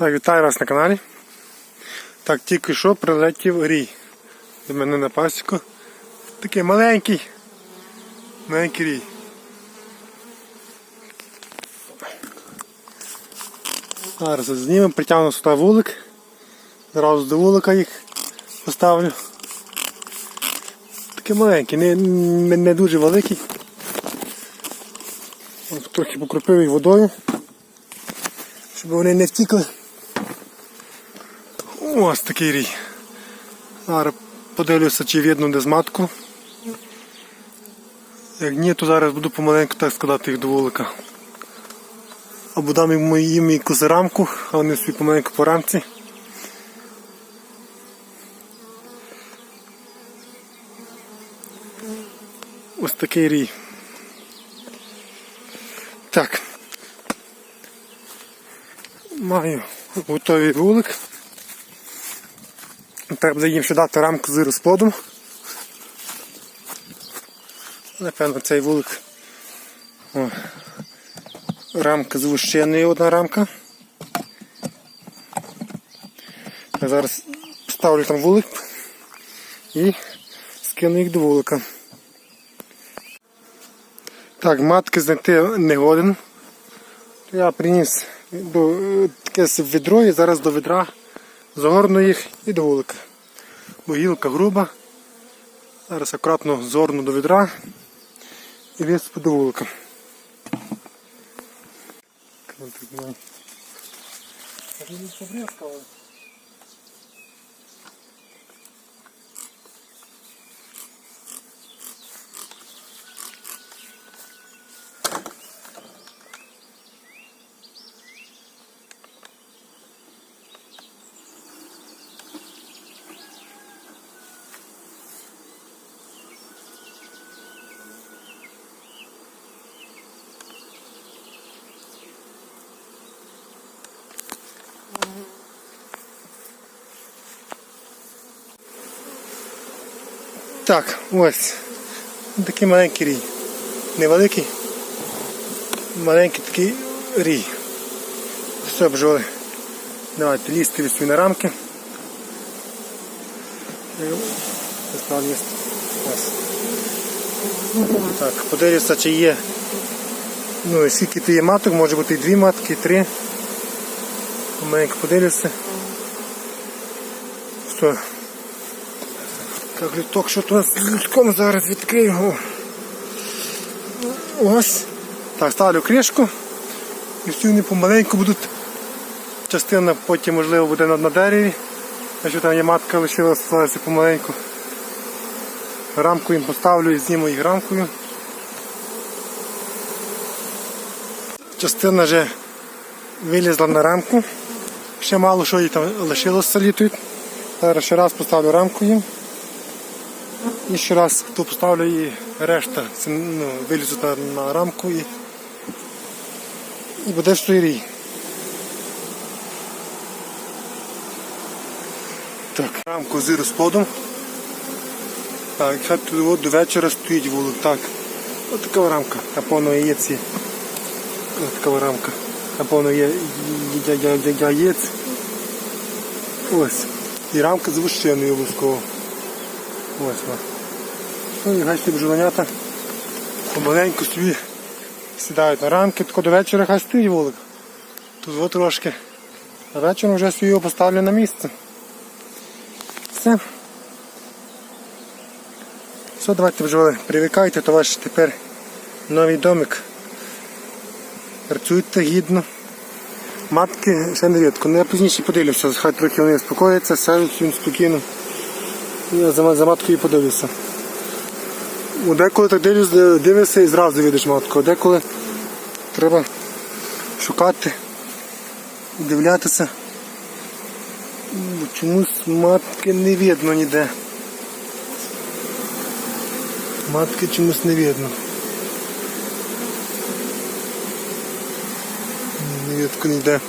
Так, вітаю вас на каналі. Так, тільки що прилетів рій. До мене на пасіку. Такий маленький. Маленький рій. Зараз знімемо, притягну сюди вулик. Зразу до вулика їх поставлю. Такий маленький, не, не, не дуже великий. Трохи покропив їх водою, щоб вони не втікли. Ось такий рій. Зараз подивлюся, чи видно де з матку. Як ні, то зараз буду помаленьку так складати їх до вулика. Або дам їм якусь рамку, а вони собі помаленьку по рамці. Ось такий рій. Так. Маю готовий вулик. Треба буде їм ще дати рамку з розплодом. Напевно, цей вулик. О, рамка з вущеною одна рамка. Я зараз ставлю там вулик і скину їх до вулика. Так, матки знайти не годен. Я приніс до, таке відро і зараз до відра загорну їх і до вулика. Бо гілка груба. Зараз акуратно зорну до відра і висипу до вулика. Так, ось. Такий маленький рій. Невеликий. Маленький такий рій. Все бджоли. Давайте лізти від на рамки. Так, подивлюся, чи є. Ну, скільки тут є маток, може бути і дві матки, і три. Маленько подивлюся. Все. Так, літок, що тут з літком зараз відкрию. Ось. Так, ставлю кришку. І всі вони помаленьку будуть. Частина потім можливо буде на дереві. Якщо там є матка лишилася, ставиться помаленьку. Рамку їм поставлю і зніму їх рамкою. Частина вже вилізла на рамку. Ще мало що їй там лишилося літують. Зараз ще раз поставлю рамку їм. І ще раз тут поставлю і решта ну, вилізуть на, рамку і, і буде що. Так, рамку з розплодом. Так, тут до вечора стоїть вулик. Так. Ось така рамка. Напевно є. Ось така рамка. Напевно є яєць. Ось. І рамка з вищеною обов'язково. Ось вона. Ну і хай ці помаленьку собі сідають на рамки, тако до вечора хай стоїть вулик. Тут от трошки. А вечором вже собі його поставлю на місце. Все. Все, давайте бджоли, привикайте, то ваш тепер новий домик. Працюйте гідно. Матки ще не рідко. Ну я пізніше подивлюся, хай трохи вони спокояться, сядуть він спокійно. Я за маткою подивлюся. У Деколи так дивишся, і зразу видиш матку, а деколи треба шукати, дивлятися. Чомусь матки не видно ніде. Матки чомусь не видно. Не видно ніде.